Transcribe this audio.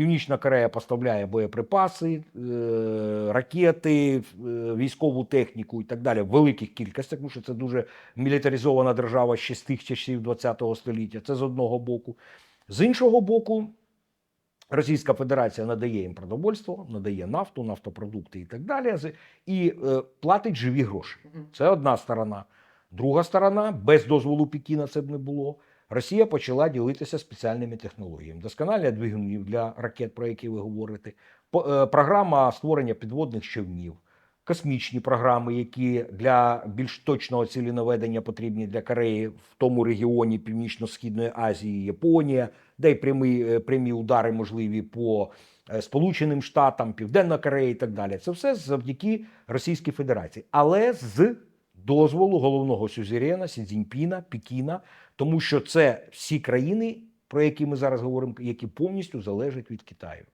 Північна Корея поставляє боєприпаси, е, ракети, е, військову техніку і так далі в великих кількостях, тому що це дуже мілітаризована держава ще з тих часів ХХ століття. Це з одного боку. З іншого боку, Російська Федерація надає їм продовольство, надає нафту, нафтопродукти і так далі, і е, платить живі гроші. Це одна сторона. Друга сторона, без дозволу Пекіна це б не було. Росія почала ділитися спеціальними технологіями. Доскональня двигунів для ракет, про які ви говорите, е, програма створення підводних човнів, космічні програми, які для більш точного ціленаведення потрібні для Кореї в тому регіоні Північно-Східної Азії, Японія, де й прямі, е, прямі удари можливі по е, Сполученим Штатам, Південна Корея і так далі. Це все завдяки Російській Федерації, але з дозволу головного сюзерена Сінзіньпіна, Пікіна, тому що це всі країни, про які ми зараз говоримо, які повністю залежать від Китаю.